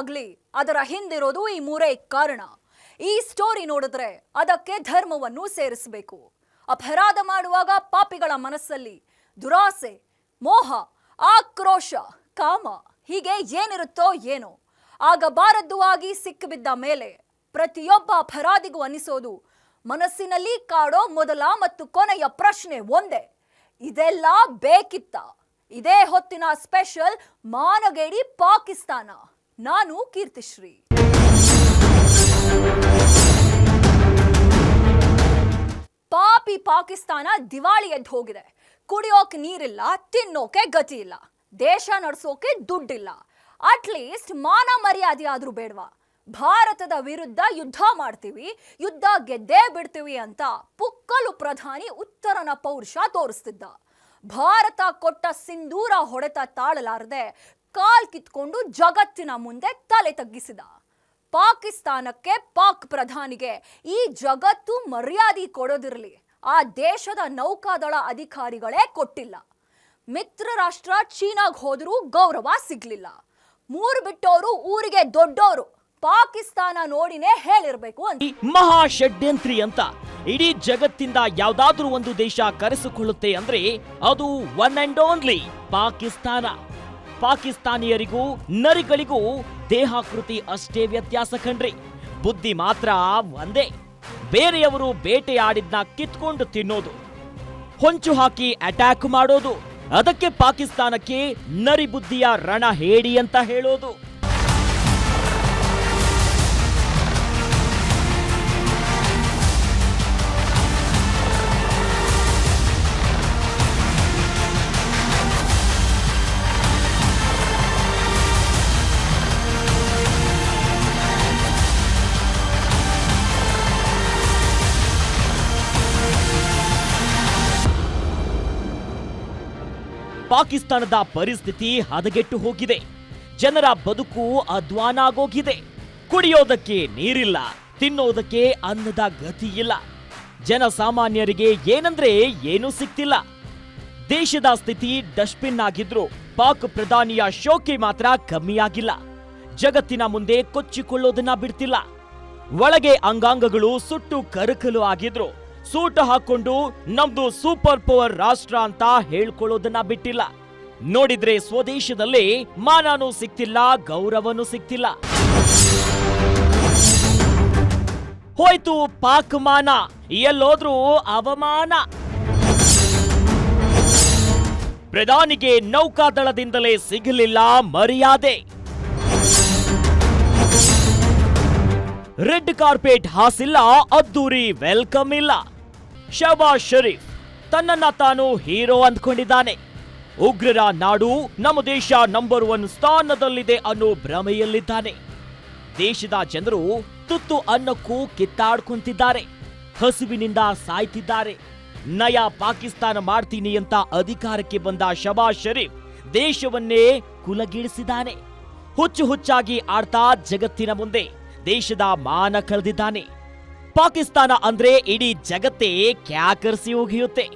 ಆಗ್ಲಿ, ಅದರ ಹಿಂದಿರೋದು ಈ ಮೂರೇ ಕಾರಣ. ಈ ಸ್ಟೋರಿ ನೋಡಿದ್ರೆ ಅದಕ್ಕೆ ಧರ್ಮವನ್ನು ಸೇರಿಸಬೇಕು. ಅಪರಾಧ ಮಾಡುವಾಗ ಪಾಪಿಗಳ ಮನಸ್ಸಲ್ಲಿ ದುರಾಸೆ, ಮೋಹ, ಆಕ್ರೋಶ, ಕಾಮ, ಹೀಗೆ ಏನಿರುತ್ತೋ ಏನೋ. ಆಗಬಾರದ್ದು ಆಗಿ ಸಿಕ್ಕಿಬಿದ್ದ ಮೇಲೆ ಪ್ರತಿಯೊಬ್ಬ ಅಪರಾಧಿಗೂ ಅನಿಸೋದು ಮನಸ್ಸಿನಲ್ಲಿ ಕಾಡೋ ಮೊದಲ ಮತ್ತು ಕೊನೆಯ ಪ್ರಶ್ನೆ ಒಂದೇ. ಇದೆಲ್ಲ ಬೇಕಿತ್ತ? ಇದೇ ಹೊತ್ತಿನ ಸ್ಪೆಷಲ್ ಮಾನಗೇಡಿ ಪಾಕಿಸ್ತಾನ. ನಾನು ಕೀರ್ತಿಶ್ರೀ. ಪಾಪಿ ಪಾಕಿಸ್ತಾನ ದಿವಾಳಿ ಎದ್ದು ಹೋಗಿದೆ. ಕುಡಿಯೋಕೆ ನೀರಿಲ್ಲ, ತಿನ್ನೋಕೆ ಗತಿ ಇಲ್ಲ. ದೇಶ ನಡೆಸೋಕೆ ದುಡ್ಡಿಲ್ಲ. ಅಟ್ಲೀಸ್ಟ್ ಮಾನ ಮರ್ಯಾದೆ ಆದ್ರೂ ಬೇಡವಾ. ಭಾರತದ ವಿರುದ್ಧ ಯುದ್ಧ ಮಾಡ್ತೀವಿ, ಯುದ್ಧ ಗೆದ್ದೇ ಬಿಡ್ತೀವಿ ಅಂತ ಪುಕ್ಕಲು ಪ್ರಧಾನಿ ಉತ್ತರನ ಪೌರುಷ ತೋರಿಸ್ತಿದ್ದ. ಭಾರತ ಕೊಟ್ಟ ಸಿಂಧೂರ ಹೊಡೆತ ತಾಳಲಾರದೆ ಕಾಲ್ ಕಿತ್ಕೊಂಡು ಜಗತ್ತಿನ ಮುಂದೆ ತಲೆ ತಗ್ಗಿಸಿದ. ಪಾಕಿಸ್ತಾನಕ್ಕೆ ಪಾಕ್ ಪ್ರಧಾನಿಗೆ ಈ ಜಗತ್ತು ಮರ್ಯಾದೆ ಕೊಡೋದಿರಲಿ. ಆ ದೇಶದ ನೌಕಾದಳ ಅಧಿಕಾರಿಗಳೇ ಕೊಟ್ಟಿಲ್ಲ. ಮಿತ್ರ ರಾಷ್ಟ್ರ ಚೀನಾಗ್ ಹೋದರೂ ಗೌರವ ಸಿಗ್ಲಿಲ್ಲ. ಮೂರು ಬಿಟ್ಟವರು ಊರಿಗೆ ದೊಡ್ಡವರು ಪಾಕಿಸ್ತಾನ ನೋಡಿನೇ ಹೇಳಿರ್ಬೇಕು ಅಂತ. ಮಹಾ ಷಡ್ಯಂತ್ರಿ ಅಂತ ಇಡೀ ಜಗತ್ತಿಂದ ಯಾವ್ದಾದ್ರೂ ಒಂದು ದೇಶ ಕರೆಸಿಕೊಳ್ಳುತ್ತೆ ಅಂದ್ರೆ ಅದು ಒನ್ ಅಂಡ್ ಓನ್ಲಿ ಪಾಕಿಸ್ತಾನ. ಪಾಕಿಸ್ತಾನಿಯರಿಗೂ, ನರಿಗಳಿಗೂ ದೇಹಾಕೃತಿ ಅಷ್ಟೇ ವ್ಯತ್ಯಾಸ ಕಣ್ರಿ. ಬುದ್ಧಿ ಮಾತ್ರ ಒಂದೇ. ಬೇರೆಯವರು ಬೇಟೆಯಾಡಿದ್ನ ಕಿತ್ಕೊಂಡು ತಿನ್ನೋದು. ಹೊಂಚು ಹಾಕಿ ಅಟ್ಯಾಕ್ ಮಾಡೋದು. ಅದಕ್ಕೆ ಪಾಕಿಸ್ತಾನಕ್ಕೆ ನರಿ ಬುದ್ಧಿಯ ರಣ ಹೇಡಿ ಅಂತ ಹೇಳೋದು. ಪಾಕಿಸ್ತಾನದ ಪರಿಸ್ಥಿತಿ ಹದಗೆಟ್ಟು ಹೋಗಿದೆ. ಜನರ ಬದುಕು ಅದ್ವಾನಾಗೋಗಿದೆ ಕುಡಿಯೋದಕ್ಕೆ ನೀರಿಲ್ಲ, ತಿನ್ನೋದಕ್ಕೆ ಅನ್ನದ ಗತಿ ಇಲ್ಲ ಜನಸಾಮಾನ್ಯರಿಗೆ ಏನಂದ್ರೆ ಏನೂ ಸಿಗ್ತಿಲ್ಲ ದೇಶದ ಸ್ಥಿತಿ ಡಸ್ಟ್ಬಿನ್ ಆಗಿದ್ರು, ಪಾಕ್ ಪ್ರಧಾನಿಯ ಶೋಕಿ ಮಾತ್ರ ಕಮ್ಮಿಯಾಗಿಲ್ಲ. ಜಗತ್ತಿನ ಮುಂದೆ ಕೊಚ್ಚಿಕೊಳ್ಳೋದನ್ನ ಬಿಡ್ತಿಲ್ಲ. ಒಳಗೆ ಅಂಗಾಂಗಗಳು ಸುಟ್ಟು ಕರಕಲು ಆಗಿದ್ರು. ಸೂಟ ಹಾಕೊಂಡು ನಮ್ದು ಸೂಪರ್ ಪವರ್ ರಾಷ್ಟ್ರ ಅಂತ ಹೇಳ್ಕೊಳ್ಳೋದನ್ನ ಬಿಟ್ಟಿಲ್ಲ. ನೋಡಿದ್ರೆ ಸ್ವದೇಶದಲ್ಲಿ ಮಾನನೂ ಸಿಕ್ತಿಲ್ಲ, ಗೌರವನೂ ಸಿಕ್ತಿಲ್ಲ. ಹೋಯ್ತು ಪಾಕ್ ಮಾನ, ಎಲ್ಲೋದ್ರೂ ಅವಮಾನ. ಪ್ರಧಾನಿಗೆ ನೌಕಾದಳದಿಂದಲೇ ಸಿಗಲಿಲ್ಲ ಮರ್ಯಾದೆ. ರೆಡ್ ಕಾರ್ಪೆಟ್ ಹಾಸಿಲ್ಲ ಅದ್ದೂರಿ ವೆಲ್ಕಮ್ ಇಲ್ಲ. ಶಬಾಜ್ ಶರೀಫ್. ತನ್ನನ್ನ ತಾನು ಹೀರೋ ಅಂದ್ಕೊಂಡಿದ್ದಾನೆ. ಉಗ್ರರ ನಾಡು ನಮ್ಮ ದೇಶ ನಂಬರ್ ಒನ್ ಸ್ಥಾನದಲ್ಲಿದೆ ಅನ್ನೋ ಭ್ರಮೆಯಲ್ಲಿದ್ದಾನೆ. ದೇಶದ ಜನರು ತುತ್ತು ಅನ್ನಕ್ಕೂ ಕಿತ್ತಾಡ್ಕೊಂತಿದ್ದಾರೆ. ಹಸುವಿನಿಂದ ಸಾಯ್ತಿದ್ದಾರೆ. ನಯ ಪಾಕಿಸ್ತಾನ ಮಾಡ್ತೀನಿ ಅಂತ ಅಧಿಕಾರಕ್ಕೆ ಬಂದ ಶಬಾಜ್ ಶರೀಫ್ ದೇಶವನ್ನೇ ಕುಲಗಿಳಿಸಿದ್ದಾನೆ ಹುಚ್ಚು ಹುಚ್ಚಾಗಿ ಆಡ್ತಾ ಜಗತ್ತಿನ ಮುಂದೆ ದೇಶದ ಮಾನ ಕಳೆದಿದ್ದಾನೆ. ಪಾಕಿಸ್ತಾನ ಅಂದ್ರೆ ಇಡೀ ಜಗತ್ತೇ ಕ್ಯಾಕರಿಸಿ ಉಗಿಯುತ್ತೆ.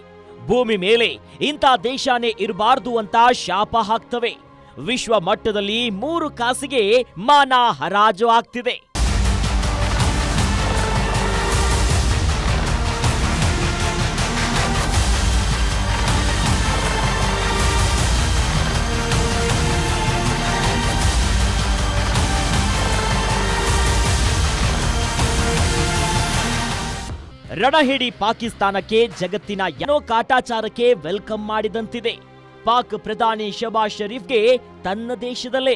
ಭೂಮಿ ಮೇಲೆ ಇಂಥ ದೇಶನೇ ಇರಬಾರ್ದು ಅಂತ ಶಾಪ ಹಾಕ್ತವೆ. ವಿಶ್ವ ಮಟ್ಟದಲ್ಲಿ ಮೂರು ಕಾಸಿಗೆ ಮಾನ ಹರಾಜು ಆಗ್ತಿದೆ. ರಣಹೇಡಿ ಪಾಕಿಸ್ತಾನಕ್ಕೆ ಜಗತ್ತಿನ ಏನೋ ಕಾಟಾಚಾರಕ್ಕೆ ವೆಲ್ಕಮ್ ಮಾಡಿದಂತಿದೆ. ಪಾಕ್ ಪ್ರಧಾನಿ ಶಬಾಜ್ ಶರೀಫ್ಗೆ ತನ್ನ ದೇಶದಲ್ಲೇ,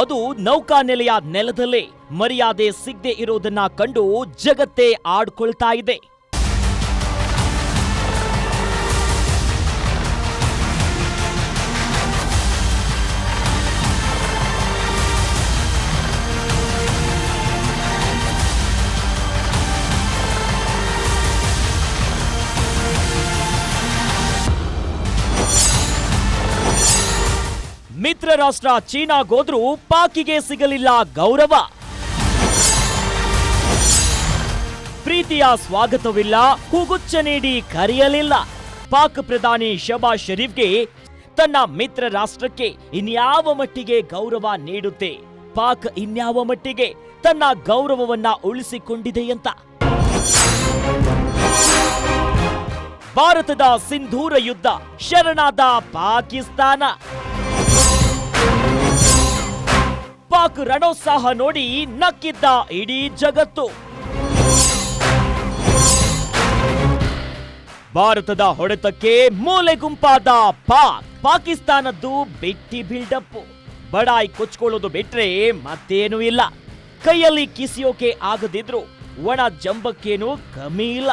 ಅದು ನೌಕಾನೆಲೆಯ ನೆಲದಲ್ಲೇ ಮರ್ಯಾದೆ ಸಿಗದೆ ಇರೋದನ್ನ ಕಂಡು ಜಗತ್ತೇ ಆಡ್ಕೊಳ್ತಾ ಇದೆ. ಮಿತ್ರ ರಾಷ್ಟ್ರ ಚೀನಾಗೋದ್ರೂ ಪಾಕಿಗೆ ಸಿಗಲಿಲ್ಲ ಗೌರವ. ಪ್ರೀತಿಯ ಸ್ವಾಗತವಿಲ್ಲ ಹೂಗುಚ್ಛ ನೀಡಿ ಕರೆಯಲಿಲ್ಲ. ಪಾಕ್ ಪ್ರಧಾನಿ ಶಬಾಜ್ ಶರೀಫ್ಗೆ ತನ್ನ ಮಿತ್ರ ರಾಷ್ಟ್ರಕ್ಕೆ ಇನ್ಯಾವ ಮಟ್ಟಿಗೆ ಗೌರವ ನೀಡುತ್ತೆ? ಪಾಕ್ ಇನ್ಯಾವ ಮಟ್ಟಿಗೆ ತನ್ನ ಗೌರವವನ್ನ ಉಳಿಸಿಕೊಂಡಿದೆ ಅಂತ? ಭಾರತದ ಸಿಂಧೂರ ಯುದ್ಧ ಶರಣಾದ ಪಾಕಿಸ್ತಾನ. ಪಾಕ್ ರಣೋತ್ಸಾಹ ನೋಡಿ ನಕ್ಕಿದ್ದ ಇಡೀ ಜಗತ್ತು. ಭಾರತದ ಹೊಡೆತಕ್ಕೆ ಮೂಲೆ ಗುಂಪಾದ ಪಾಕ್ ಪಾಕಿಸ್ತಾನದ್ದು ಬಿಟ್ಟಿ ಬಿಲ್ಡಪ್ ಬಡಾಯಿ ಕೊಚ್ಕೊಳ್ಳೋದು ಬಿಟ್ರೆ ಮತ್ತೇನೂ ಇಲ್ಲ. ಕೈಯಲ್ಲಿ ಕಿಸಿಯೋಕೆ ಆಗದಿದ್ರು, ಒಣ ಜಂಬಕ್ಕೇನು ಕಮ್ಮಿ ಇಲ್ಲ.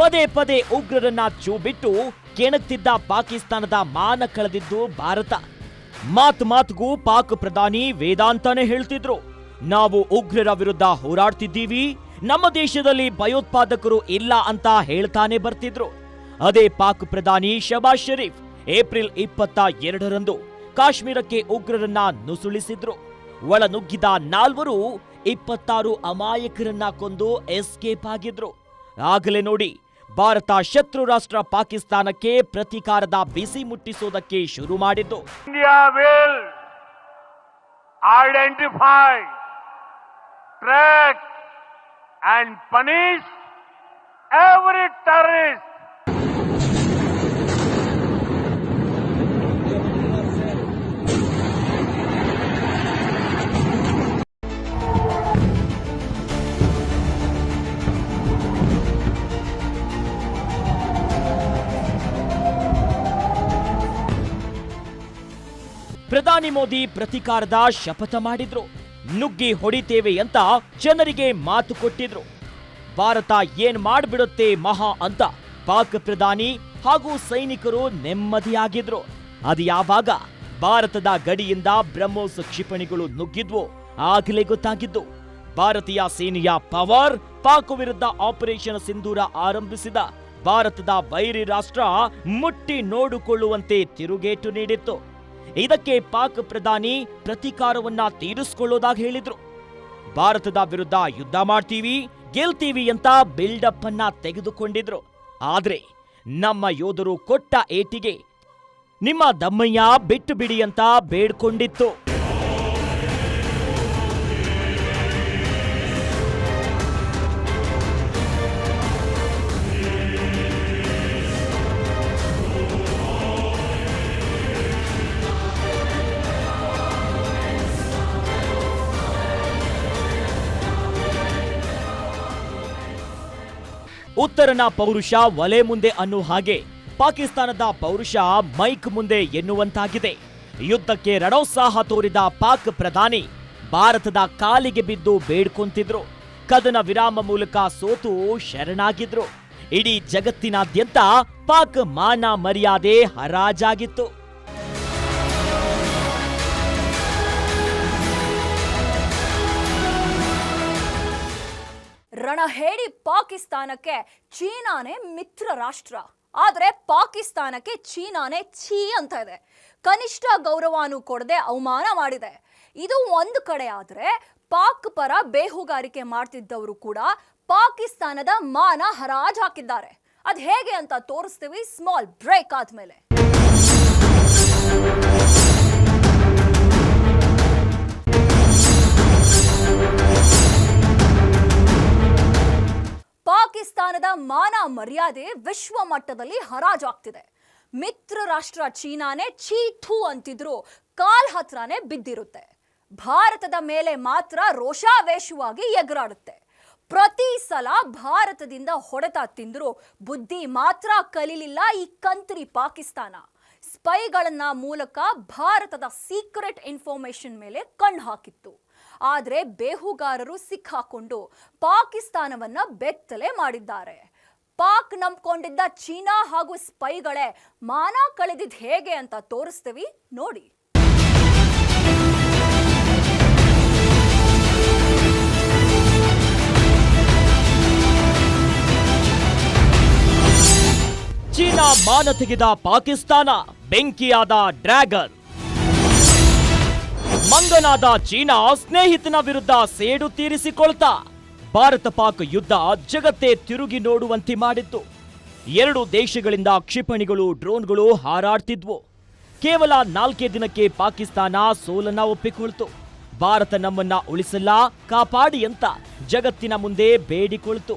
ಪದೇ ಪದೇ ಉಗ್ರರನ್ನ ಚೂ ಬಿಟ್ಟು ಕೆಣಕ್ತಿದ್ದ ಪಾಕಿಸ್ತಾನದ ಮಾನ ಕಳೆದಿದ್ದು ಭಾರತ. ಮಾತ್ ಮಾತ್ಗೂ ಪಾಕ್ ಪ್ರಧಾನಿ ವೇದಾಂತನೇ ಹೇಳ್ತಿದ್ರು. ನಾವು ಉಗ್ರರ ವಿರುದ್ಧ ಹೋರಾಡ್ತಿದ್ದೀವಿ, ನಮ್ಮ ದೇಶದಲ್ಲಿ ಭಯೋತ್ಪಾದಕರು ಇಲ್ಲ ಅಂತ ಹೇಳ್ತಾನೆ ಬರ್ತಿದ್ರು. ಅದೇ ಪಾಕ್ ಪ್ರಧಾನಿ ಶಬಾಜ್ ಶರೀಫ್ ಏಪ್ರಿಲ್ ಇಪ್ಪತ್ತ ಎರಡರಂದು ಕಾಶ್ಮೀರಕ್ಕೆ ಉಗ್ರರನ್ನ ನುಸುಳಿಸಿದ್ರು. ಒಳನುಗ್ಗಿದ ನಾಲ್ವರು ಇಪ್ಪತ್ತಾರು ಅಮಾಯಕರನ್ನ ಕೊಂದು ಎಸ್ಕೇಪ್ ಆಗಿದ್ರು. ಆಗಲೇ ನೋಡಿ ಭಾರತ ಶತ್ರು ರಾಷ್ಟ್ರ ಪಾಕಿಸ್ತಾನಕ್ಕೆ ಪ್ರತಿಕಾರದ ಬಿಸಿ ಮುಟ್ಟಿಸುವುದಕ್ಕೆ ಶುರು ಮಾಡಿತು India will identify track and punish every terrorist ಪ್ರಧಾನಿ ಮೋದಿ ಪ್ರತಿಕಾರದ ಶಪಥ ಮಾಡಿದ್ರು. ನುಗ್ಗಿ ಹೊಡಿತೇವೆ ಅಂತ ಜನರಿಗೆ ಮಾತು ಕೊಟ್ಟಿದ್ರು. ಭಾರತ ಏನ್ ಮಾಡ್ಬಿಡುತ್ತೆ ಮಹಾ ಅಂತ ಪಾಕ್ ಪ್ರಧಾನಿ ಹಾಗೂ ಸೈನಿಕರು ನೆಮ್ಮದಿಯಾಗಿದ್ರು. ಅದು ಯಾವಾಗ? ಭಾರತದ ಗಡಿಯಿಂದ ಬ್ರಹ್ಮೋಸ್ ಕ್ಷಿಪಣಿಗಳು ನುಗ್ಗಿದ್ವು. ಆಗಲೇ ಗೊತ್ತಾಗಿದ್ದು. ಭಾರತೀಯ ಸೇನೆಯ ಪವರ್ ಪಾಕ್ ವಿರುದ್ಧ ಆಪರೇಷನ್ ಸಿಂಧೂರ ಆರಂಭಿಸಿದ ಭಾರತದ ವೈರಿ ರಾಷ್ಟ್ರ ಮುಟ್ಟಿ ನೋಡಿಕೊಳ್ಳುವಂತೆ ತಿರುಗೇಟು ನೀಡಿತ್ತು. ಇದಕ್ಕೆ ಪಾಕ್ ಪ್ರಧಾನಿ ಪ್ರತೀಕಾರವನ್ನ ತೀರಿಸಿಕೊಳ್ಳೋದಾಗಿ ಹೇಳಿದ್ರು. ಭಾರತದ ವಿರುದ್ಧ ಯುದ್ಧ ಮಾಡ್ತೀವಿ, ಗೆಲ್ತೀವಿ ಅಂತ ಬಿಲ್ಡಪ್ ಅನ್ನ ತೆಗೆದುಕೊಂಡಿದ್ರು. ಆದ್ರೆ ನಮ್ಮ ಯೋಧರು ಕೊಟ್ಟ ಏಟಿಗೆ ನಿಮ್ಮ ದಮ್ಮಯ್ಯ ಬಿಟ್ಟು ಬಿಡಿ ಅಂತ ಬೇಡ್ಕೊಂಡಿತ್ತು. ಉತ್ತರನ ಪೌರುಷ ಒಲೆ ಮುಂದೆ ಅನ್ನು ಹಾಗೆ ಪಾಕಿಸ್ತಾನದ ಪೌರುಷ ಮೈಕ್ ಮುಂದೆ ಎನ್ನುವಂತಾಗಿದೆ. ಯುದ್ಧಕ್ಕೆ ರಣೋತ್ಸಾಹ ತೋರಿದ ಪಾಕ್ ಪ್ರಧಾನಿ ಭಾರತದ ಕಾಲಿಗೆ ಬಿದ್ದು ಬೇಡ್ಕೊಂತಿದ್ರು. ಕದನ ವಿರಾಮ ಮೂಲಕ ಸೋತು ಶರಣಾಗಿದ್ರು. ಇಡೀ ಜಗತ್ತಿನಾದ್ಯಂತ ಪಾಕ್ ಮಾನ ಮರ್ಯಾದೆ ಹರಾಜಾಗಿತ್ತು. ರಣಹೇಡಿ ಪಾಕಿಸ್ತಾನಕ್ಕೆ ಚೀನಾನೇ ಮಿತ್ರ ರಾಷ್ಟ್ರ. ಆದರೆ ಪಾಕಿಸ್ತಾನಕ್ಕೆ ಚೀನಾನೇ ಛೀ ಅಂತ ಇದೆ. ಕನಿಷ್ಠ ಗೌರವನೂ ಕೊಡದೆ ಅವಮಾನ ಮಾಡಿದೆ. ಇದು ಒಂದು ಕಡೆ ಆದರೆ ಪಾಕ್ ಪರ ಬೇಹುಗಾರಿಕೆ ಮಾಡ್ತಿದ್ದವರು ಕೂಡ ಪಾಕಿಸ್ತಾನದ ಮಾನ ಹರಾಜ್ ಹಾಕಿದ್ದಾರೆ. ಅದು ಹೇಗೆ ಅಂತ ತೋರಿಸ್ತೀವಿ ಸ್ಮಾಲ್ ಬ್ರೇಕ್ ಆದ್ಮೇಲೆ. ಪಾಕಿಸ್ತಾನದ ಮಾನ ಮರ್ಯಾದೆ ವಿಶ್ವ ಮಟ್ಟದಲ್ಲಿ ಹರಾಜಾಗ್ತಿದೆ. ಮಿತ್ರ ರಾಷ್ಟ್ರ ಚೀನಾನೇ ಚೀಥು ಅಂತಿದ್ರು. ಕಾಲ್ ಹತ್ರನೇ ಬಿದ್ದಿರುತ್ತೆ. ಭಾರತದ ಮೇಲೆ ಮಾತ್ರ ರೋಷಾವೇಶವಾಗಿ ಎಗರಾಡುತ್ತೆ. ಪ್ರತಿ ಸಲ ಭಾರತದಿಂದ ಹೊಡೆತ ತಿಂದ್ರು. ಬುದ್ಧಿ ಮಾತ್ರ ಕಲೀಲಿಲ್ಲ ಈ ಕಂತ್ರಿ ಪಾಕಿಸ್ತಾನ. ಸ್ಪೈಗಳನ್ನ ಮೂಲಕ ಭಾರತದ ಸೀಕ್ರೆಟ್ ಇನ್ಫಾರ್ಮೇಶನ್ ಮೇಲೆ ಕಣ್ಣು ಹಾಕಿತ್ತು. ಆದ್ರೆ ಬೇಹುಗಾರರು ಸಿಕ್ಕಾಕೊಂಡು ಪಾಕಿಸ್ತಾನವನ್ನ ಬೆತ್ತಲೆ ಮಾಡಿದ್ದಾರೆ. ಪಾಕ್ ನಂಬ್ಕೊಂಡಿದ್ದ ಚೀನಾ ಹಾಗೂ ಸ್ಪೈಗಳೇ ಮಾನ ಕಳೆದಿದ್ದು ಹೇಗೆ ಅಂತ ತೋರಿಸ್ತೀವಿ ನೋಡಿ. ಚೀನಾ ಮಾನ ತೆಗೆದ ಪಾಕಿಸ್ತಾನ ಬೆಂಕಿಯಾದ ಡ್ರ್ಯಾಗನ್. ಮಂಗನಾದ ಚೀನಾ ಸ್ನೇಹಿತನ ವಿರುದ್ಧ ಸೇಡು ತೀರಿಸಿಕೊಳ್ತಾ ಭಾರತ ಪಾಕ್ ಯುದ್ಧ ಜಗತ್ತೇ ತಿರುಗಿ ನೋಡುವಂತೆ ಮಾಡಿತ್ತು. ಎರಡು ದೇಶಗಳಿಂದ ಕ್ಷಿಪಣಿಗಳು, ಡ್ರೋನ್ಗಳು ಹಾರಾಡ್ತಿದ್ವು. ಕೇವಲ ನಾಲ್ಕೇ ದಿನಕ್ಕೆ ಪಾಕಿಸ್ತಾನ ಸೋಲನ್ನ ಒಪ್ಪಿಕೊಳ್ತು. ಭಾರತ ನಮ್ಮನ್ನ ಉಳಿಸಲ್ಲ, ಕಾಪಾಡಿ ಅಂತ ಜಗತ್ತಿನ ಮುಂದೆ ಬೇಡಿಕೊಳ್ತು.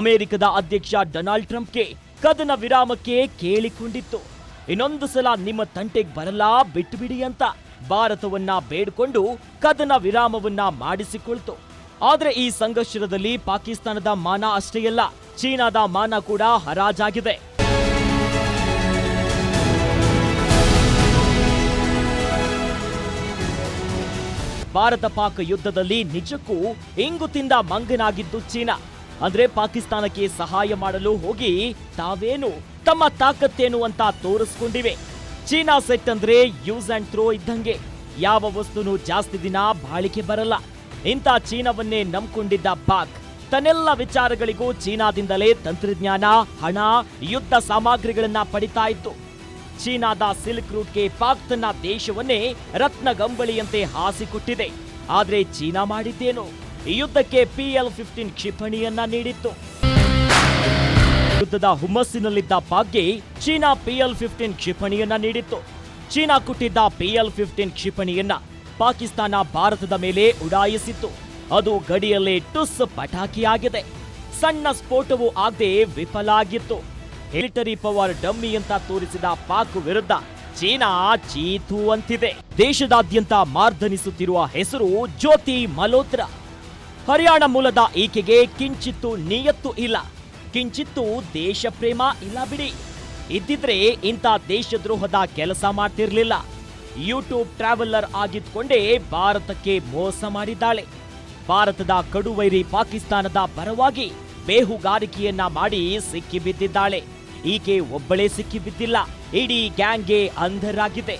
ಅಮೆರಿಕದ ಅಧ್ಯಕ್ಷ ಡೊನಾಲ್ಡ್ ಟ್ರಂಪ್ಗೆ ಕದನ ವಿರಾಮಕ್ಕೆ ಕೇಳಿಕೊಂಡಿತ್ತು. ಇನ್ನೊಂದು ಸಲ ನಿಮ್ಮ ತಂಟೆಗೆ ಬರಲ್ಲ ಬಿಟ್ಟುಬಿಡಿ ಅಂತ ಭಾರತವನ್ನ ಬೇಡಿಕೊಂಡು ಕದನ ವಿರಾಮವನ್ನ ಮಾಡಿಸಿಕೊಳ್ತು. ಆದರೆ ಈ ಸಂಘರ್ಷದಲ್ಲಿ ಪಾಕಿಸ್ತಾನದ ಮಾನ ಅಷ್ಟೇ ಅಲ್ಲ, ಚೀನಾದ ಮಾನ ಕೂಡ ಹರಾಜಾಗಿದೆ. ಭಾರತ ಪಾಕ್ ಯುದ್ಧದಲ್ಲಿ ನಿಜಕ್ಕೂ ಇಂಗು ತಿಂದ ಮಂಗನಾಗಿದ್ದು ಚೀನಾ. ಅಂದ್ರೆ ಪಾಕಿಸ್ತಾನಕ್ಕೆ ಸಹಾಯ ಮಾಡಲು ಹೋಗಿ ತಾವೇನು ತಮ್ಮ ತಾಕತ್ತೇನು ಅಂತ ತೋರಿಸ್ಕೊಂಡಿವೆ. ಚೀನಾ ಸೆಟ್ ಅಂದ್ರೆ ಯೂಸ್ ಅಂಡ್ ಥ್ರೋ ಇದ್ದಂಗೆ. ಯಾವ ವಸ್ತುನೂ ಜಾಸ್ತಿ ದಿನ ಬಾಳಿಕೆ ಬರಲ್ಲ. ಇಂಥ ಚೀನಾವನ್ನೇ ನಂಬಿಕೊಂಡಿದ್ದ ಪಾಕ್, ತನ್ನೆಲ್ಲ ವಿಚಾರಗಳಿಗೂ ಚೀನಾದಿಂದಲೇ ತಂತ್ರಜ್ಞಾನ, ಹಣ, ಯುದ್ಧ ಸಾಮಗ್ರಿಗಳನ್ನ ಪಡಿತಾ ಇತ್ತು. ಚೀನಾದ ಸಿಲ್ಕ್ ರೂಟ್ಗೆ ಪಾಕ್ ತನ್ನ ದೇಶವನ್ನೇ ರತ್ನಗಂಬಳಿಯಂತೆ ಹಾಸಿಕೊಟ್ಟಿದೆ. ಆದ್ರೆ ಚೀನಾ ಮಾಡಿದ್ದೇನು? ಯುದ್ಧಕ್ಕೆ ಪಿಎಲ್ ಫಿಫ್ಟೀನ್ ಕ್ಷಿಪಣಿಯನ್ನ ನೀಡಿತ್ತು. ಯುದ್ಧದ ಹುಮ್ಮಸ್ಸಿನಲ್ಲಿದ್ದ ಪಾಕ್ಗೆ ಚೀನಾ ಪಿಎಲ್ ಫಿಫ್ಟೀನ್ ಕ್ಷಿಪಣಿಯನ್ನ ನೀಡಿತ್ತು. ಚೀನಾ ಕೊಟ್ಟಿದ್ದ ಪಿಎಲ್ ಫಿಫ್ಟೀನ್ ಕ್ಷಿಪಣಿಯನ್ನ ಪಾಕಿಸ್ತಾನ ಭಾರತದ ಮೇಲೆ ಉಡಾಯಿಸಿತ್ತು. ಅದು ಗಡಿಯಲ್ಲೇ ಟುಸ್ ಪಟಾಕಿಯಾಗಿದೆ. ಸಣ್ಣ ಸ್ಫೋಟವು ಆಗದೆ ವಿಫಲ ಆಗಿತ್ತು. ಮಿಲಿಟರಿ ಪವರ್ ಡಮ್ಮಿ ಅಂತ ತೋರಿಸಿದ ಪಾಕ್ ವಿರುದ್ಧ ಚೀನಾ ಚೀತು ಅಂತಿದೆ. ದೇಶದಾದ್ಯಂತ ಮಾರ್ಧನಿಸುತ್ತಿರುವ ಹೆಸರು ಜ್ಯೋತಿ ಮಲ್ಹೋತ್ರಾ. ಹರಿಯಾಣ ಮೂಲದ ಈಕೆಗೆ ಕಿಂಚಿತ್ತು ನಿಯತ್ತು ಇಲ್ಲ. ಕಿಂಚಿತ್ತು ದೇಶ ಪ್ರೇಮ ಇಲ್ಲ ಬಿಡಿ. ಇದ್ದಿದ್ರೆ ಇಂಥ ದೇಶದ್ರೋಹದ ಕೆಲಸ ಮಾಡ್ತಿರ್ಲಿಲ್ಲ. ಯೂಟ್ಯೂಬ್ ಟ್ರಾವೆಲ್ಲರ್ ಆಗಿದ್ಕೊಂಡೇ ಭಾರತಕ್ಕೆ ಮೋಸ ಮಾಡಿದ್ದಾಳೆ. ಭಾರತದ ಕಡುವೈರಿ ಪಾಕಿಸ್ತಾನದ ಪರವಾಗಿ ಬೇಹುಗಾರಿಕೆಯನ್ನ ಮಾಡಿ ಸಿಕ್ಕಿಬಿದ್ದಿದ್ದಾಳೆ. ಈಕೆ ಒಬ್ಬಳೇ ಸಿಕ್ಕಿಬಿದ್ದಿಲ್ಲ. ಇಡೀ ಗ್ಯಾಂಗ್ಗೆ ಅಂಧರಾಗಿದೆ.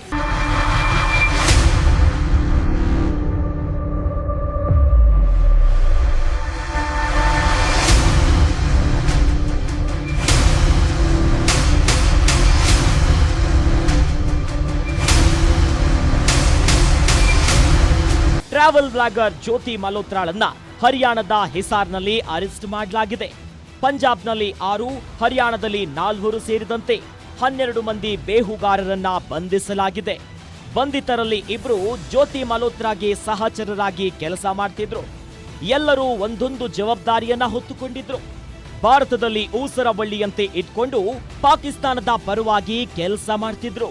ಟ್ರಾವೆಲ್ ಬ್ಲಾಗರ್ ಜ್ಯೋತಿ ಮಲ್ಹೋತ್ರಾಳನ್ನ ಹರಿಯಾಣದ ಹಿಸಾರ್ನಲ್ಲಿ ಅರೆಸ್ಟ್ ಮಾಡಲಾಗಿದೆ. ಪಂಜಾಬ್ನಲ್ಲಿ ಆರು, ಹರಿಯಾಣದಲ್ಲಿ ನಾಲ್ವರು ಸೇರಿದಂತೆ ಹನ್ನೆರಡು ಮಂದಿ ಬೇಹುಗಾರರನ್ನ ಬಂಧಿಸಲಾಗಿದೆ. ಬಂಧಿತರಲ್ಲಿ ಇಬ್ರು ಜ್ಯೋತಿ ಮಲ್ಹೋತ್ರಾಗೆ ಸಹಚರರಾಗಿ ಕೆಲಸ ಮಾಡ್ತಿದ್ರು. ಎಲ್ಲರೂ ಒಂದೊಂದು ಜವಾಬ್ದಾರಿಯನ್ನ ಹೊತ್ತುಕೊಂಡಿದ್ರು. ಭಾರತದಲ್ಲಿ ಊಸರವಳ್ಳಿಯಂತೆ ಇಟ್ಕೊಂಡು ಪಾಕಿಸ್ತಾನದ ಪರವಾಗಿ ಕೆಲಸ ಮಾಡ್ತಿದ್ರು.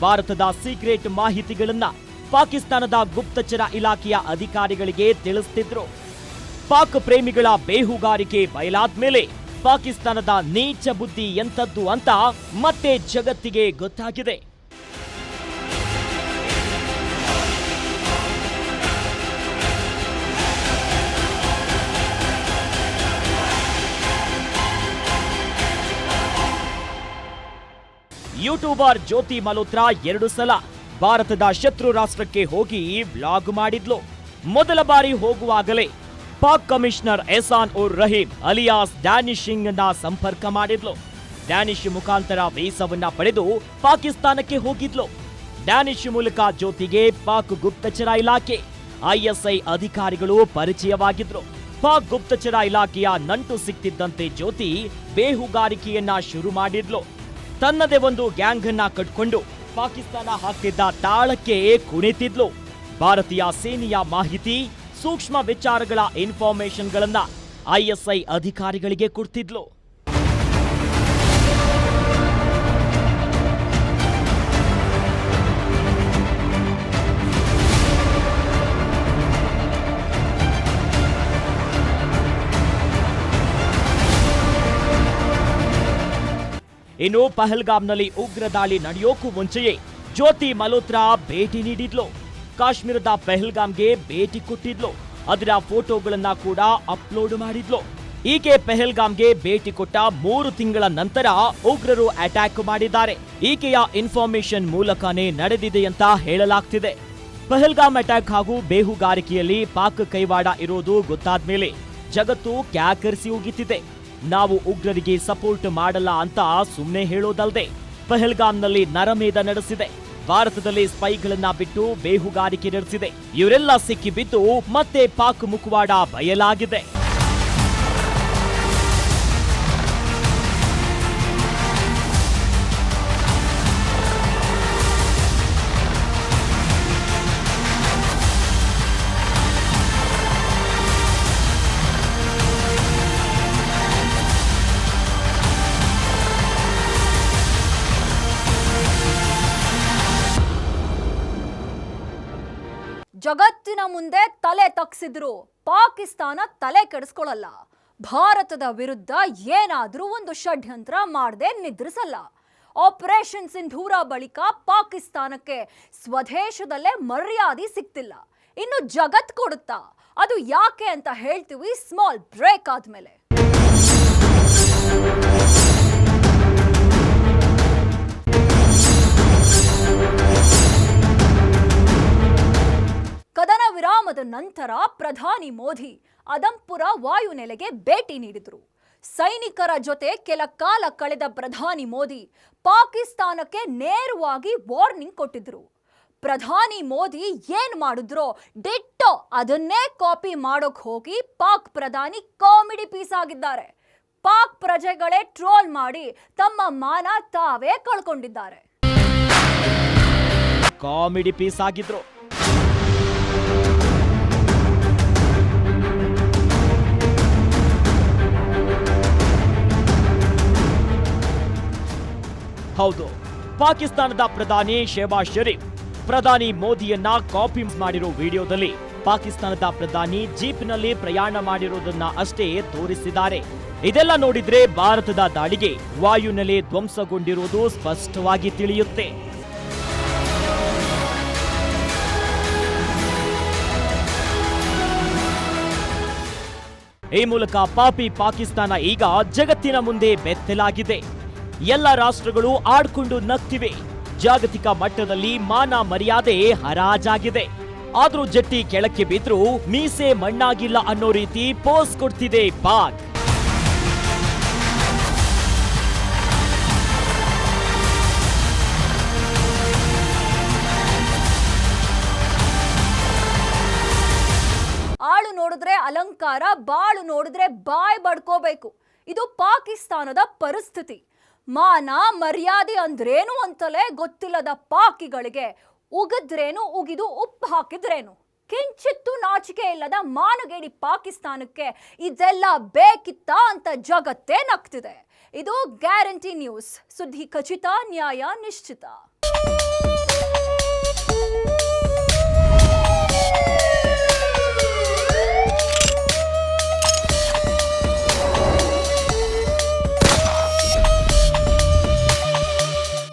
ಭಾರತದ ಸೀಕ್ರೆಟ್ ಮಾಹಿತಿಗಳನ್ನ ಪಾಕಿಸ್ತಾನದ ಗುಪ್ತಚರ ಇಲಾಖೆಯ ಅಧಿಕಾರಿಗಳಿಗೆ ತಿಳಿಸ್ತಿದ್ರು. ಪಾಕ್ ಪ್ರೇಮಿಗಳ ಬೇಹುಗಾರಿಕೆ ಬಯಲಾದ್ಮೇಲೆ ಪಾಕಿಸ್ತಾನದ ನೀಚ ಬುದ್ಧಿ ಎಂಥದ್ದು ಅಂತ ಮತ್ತೆ ಜಗತ್ತಿಗೆ ಗೊತ್ತಾಗಿದೆ. ಯೂಟ್ಯೂಬರ್ ಜ್ಯೋತಿ ಮಲ್ಹೋತ್ರಾ ಎರಡು ಸಲ ಭಾರತದ ಶತ್ರು ರಾಷ್ಟ್ರಕ್ಕೆ ಹೋಗಿ ವ್ಲಾಗ್ ಮಾಡಿದ್ಲು. ಮೊದಲ ಬಾರಿ ಹೋಗುವಾಗಲೇ ಪಾಕ್ ಕಮಿಷನರ್ ಎಸಾನ್ ಉರ್ ರಹೀಮ್ ಅಲಿಯಾಸ್ ಡ್ಯಾನಿಶಿಂಗ್ನ ಸಂಪರ್ಕ ಮಾಡಿದ್ಲು. ಡ್ಯಾನಿಶ್ ಮುಖಾಂತರ ವೀಸಾವನ್ನ ಪಡೆದು ಪಾಕಿಸ್ತಾನಕ್ಕೆ ಹೋಗಿದ್ಲು. ಡ್ಯಾನಿಶ್ ಮೂಲಕ ಜ್ಯೋತಿಗೆ ಪಾಕ್ ಗುಪ್ತಚರ ಇಲಾಖೆ ಐಎಸ್ಐ ಅಧಿಕಾರಿಗಳು ಪರಿಚಯವಾಗಿದ್ರು. ಪಾಕ್ ಗುಪ್ತಚರ ಇಲಾಖೆಯ ನಂಟು ಸಿಕ್ತಿದ್ದಂತೆ ಜ್ಯೋತಿ ಬೇಹುಗಾರಿಕೆಯನ್ನ ಶುರು ಮಾಡಿದ್ಲು. ತನ್ನದೇ ಒಂದು ಗ್ಯಾಂಗ್ ಅನ್ನ ಕಟ್ಕೊಂಡು ಪಾಕಿಸ್ತಾನ ಹಾಕ್ತಿದ್ದ ತಾಳಕ್ಕೆ ಕುಣಿತಿದ್ಲು. ಭಾರತೀಯ ಸೇನೆಯ ಮಾಹಿತಿ ಸೂಕ್ಷ್ಮ ವಿಚಾರಗಳ ಇನ್ಫಾರ್ಮೇಶನ್ಗಳನ್ನ ಐಎಸ್ಐ ಅಧಿಕಾರಿಗಳಿಗೆ ಕೊಡ್ತಿದ್ಲು. ಇನ್ನು ಪಹಲ್ಗಾಮ್ನಲ್ಲಿ ಉಗ್ರ ದಾಳಿ ನಡೆಯೋಕ್ಕೂ ಮುಂಚೆಯೇ ಜ್ಯೋತಿ ಮಲ್ಹೋತ್ರಾ ಭೇಟಿ ನೀಡಿದ್ಲು. ಕಾಶ್ಮೀರದ ಪೆಹಲ್ಗಾಮ್ಗೆ ಭೇಟಿ ಕೊಟ್ಟಿದ್ಲು. ಅದರ ಫೋಟೋಗಳನ್ನ ಕೂಡ ಅಪ್ಲೋಡ್ ಮಾಡಿದ್ಲು. ಈಕೆ ಪೆಹಲ್ಗಾಮ್ಗೆ ಭೇಟಿ ಕೊಟ್ಟ ಮೂರು ತಿಂಗಳ ನಂತರ ಉಗ್ರರು ಅಟ್ಯಾಕ್ ಮಾಡಿದ್ದಾರೆ. ಈಕೆಯ ಇನ್ಫಾರ್ಮೇಶನ್ ಮೂಲಕನೇ ನಡೆದಿದೆ ಅಂತ ಹೇಳಲಾಗ್ತಿದೆ. ಪೆಹಲ್ಗಾಮ್ ಅಟ್ಯಾಕ್ ಹಾಗೂ ಬೇಹುಗಾರಿಕೆಯಲ್ಲಿ ಪಾಕ್ ಕೈವಾಡ ಇರೋದು ಗೊತ್ತಾದ್ಮೇಲೆ ಜಗತ್ತು ಕ್ಯಾಕರಿಸಿ ಹೋಗಿತ್ತಿದೆ. ನಾವು ಉಗ್ರರಿಗೆ ಸಪೋರ್ಟ್ ಮಾಡಲ್ಲ ಅಂತ ಸುಮ್ಮನೆ ಹೇಳೋದಲ್ಲದೆ ಪಹಲ್ಗಾಮ್ನಲ್ಲಿ ನರಮೇಧ ನಡೆಸಿದೆ. ಭಾರತದಲ್ಲಿ ಸ್ಪೈಗಳನ್ನ ಬಿಟ್ಟು ಬೇಹುಗಾರಿಕೆ ನಡೆಸಿದೆ. ಇವರೆಲ್ಲ ಸಿಕ್ಕಿಬಿದ್ದು ಮತ್ತೆ ಪಾಕ್ ಮುಖವಾಡ ಬಯಲಾಗಿದೆ. ಜಗತ್ತಿನ ಮುಂದೆ ತಲೆ ತಗ್ಸಿದ್ರು. ಪಾಕಿಸ್ತಾನ ತಲೆ ಕೆಡಿಸ್ಕೊಳ್ಳಲ್ಲ. ಭಾರತದ ವಿರುದ್ಧ ಏನಾದರೂ ಒಂದು ಷಡ್ಯಂತ್ರ ಮಾಡದೆ ನಿದ್ರಿಸಲ್ಲ. ಆಪರೇಷನ್ ಸಿಂಧೂರ ಬಳಿಕ ಪಾಕಿಸ್ತಾನಕ್ಕೆ ಸ್ವದೇಶದಲ್ಲೇ ಮರ್ಯಾದೆ ಸಿಗ್ತಿಲ್ಲ ಇನ್ನು ಜಗತ್ ಕೊಡುತ್ತಾ? ಅದು ಯಾಕೆ ಅಂತ ಹೇಳ್ತೀವಿ ಸ್ಮಾಲ್ ಬ್ರೇಕ್ ಆದ್ಮೇಲೆ. ನಂತರ ಪ್ರಧಾನಿ ಮೋದಿ ಅದಂಪುರ ವಾಯುನೆಲೆಗೆ ಭೇಟಿ ನೀಡಿದರು. ಸೈನಿಕರ ಜೊತೆ ಕೆಲ ಕಾಲ ಕಳೆದ ಪ್ರಧಾನಿ ಮೋದಿ ಪಾಕಿಸ್ತಾನಕ್ಕೆ ನೇರವಾಗಿ ವಾರ್ನಿಂಗ್ ಕೊಟ್ಟಿದ್ರು ಪ್ರಧಾನಿ ಮೋದಿ ಏನ್ ಮಾಡಿದ್ರೋ ಡಿಟ್ಟೋ ಅದನ್ನೇ ಕಾಪಿ ಮಾಡೋಕ್ ಹೋಗಿ ಪಾಕ್ ಪ್ರಧಾನಿ ಕಾಮಿಡಿ ಪೀಸ್ ಆಗಿದ್ದಾರೆ. ಪಾಕ್ ಪ್ರಜೆಗಳೇ ಟ್ರೋಲ್ ಮಾಡಿ ತಮ್ಮ ಮಾನ ತಾವೇ ಕಳ್ಕೊಂಡಿದ್ದಾರೆ. ಕಾಮಿಡಿ ಪೀಸ್ ಆಗಿದ್ರು. ಹೌದು. ಪಾಕಿಸ್ತಾನದ ಪ್ರಧಾನಿ ಶೆಹಬಾಜ್ ಶರೀಫ್, ಪ್ರಧಾನಿ ಮೋದಿಯನ್ನ ಕಾಪಿ ಮಾಡಿರೋ ವಿಡಿಯೋದಲ್ಲಿ ಪಾಕಿಸ್ತಾನದ ಪ್ರಧಾನಿ ಜೀಪ್ನಲ್ಲಿ ಪ್ರಯಾಣ ಮಾಡಿರೋದನ್ನ ಅಷ್ಟೇ ತೋರಿಸಿದ್ದಾರೆ. ಇದೆಲ್ಲ ನೋಡಿದ್ರೆ ಭಾರತದ ದಾಳಿಗೆ ವಾಯುನೆಲೆ ಧ್ವಂಸಗೊಂಡಿರುವುದು ಸ್ಪಷ್ಟವಾಗಿ ತಿಳಿಯುತ್ತೆ. ಈ ಮೂಲಕ ಪಾಪಿ ಪಾಕಿಸ್ತಾನ ಈಗ ಜಗತ್ತಿನ ಮುಂದೆ ಬೆತ್ತಲಾಗಿದೆ. ಎಲ್ಲ ರಾಷ್ಟ್ರಗಳು ಆಡ್ಕೊಂಡು ನಗ್ತಿವೆ. ಜಾಗತಿಕ ಮಟ್ಟದಲ್ಲಿ ಮಾನ ಮರ್ಯಾದೆ ಹರಾಜಾಗಿದೆ. ಆದ್ರೂ ಜಟ್ಟಿ ಕೆಳಕ್ಕೆ ಬಿದ್ರೂ ಮೀಸೆ ಮಣ್ಣಾಗಿಲ್ಲ ಅನ್ನೋ ರೀತಿ ಪೋಸ್ ಕೊಡ್ತಿದೆ ಪಾಕ್. ಆಳು ನೋಡಿದ್ರೆ ಅಲಂಕಾರ, ಬಾಳು ನೋಡಿದ್ರೆ ಬಾಯ್ ಬಡ್ಕೋಬೇಕು. ಇದು ಪಾಕಿಸ್ತಾನದ ಪರಿಸ್ಥಿತಿ. ಮಾನ ಮರ್ಯಾದೆ ಅಂದ್ರೇನು ಅಂತಲೇ ಗೊತ್ತಿಲ್ಲದ ಪಾಕಿಗಳಿಗೆ ಉಗಿದ್ರೇನು, ಉಗಿದು ಉಪ್ಪು ಹಾಕಿದ್ರೇನು? ಕಿಂಚಿತ್ತು ನಾಚಿಕೆ ಇಲ್ಲದ ಮಾನಗೇಡಿ ಪಾಕಿಸ್ತಾನಕ್ಕೆ ಇದೆಲ್ಲ ಬೇಕಿತ್ತ ಅಂತ ಜಗತ್ತೇ ನಗ್ತಿದೆ. ಇದು ಗ್ಯಾರಂಟಿ ನ್ಯೂಸ್. ಸುದ್ದಿ ಖಚಿತ, ನ್ಯಾಯ ನಿಶ್ಚಿತ.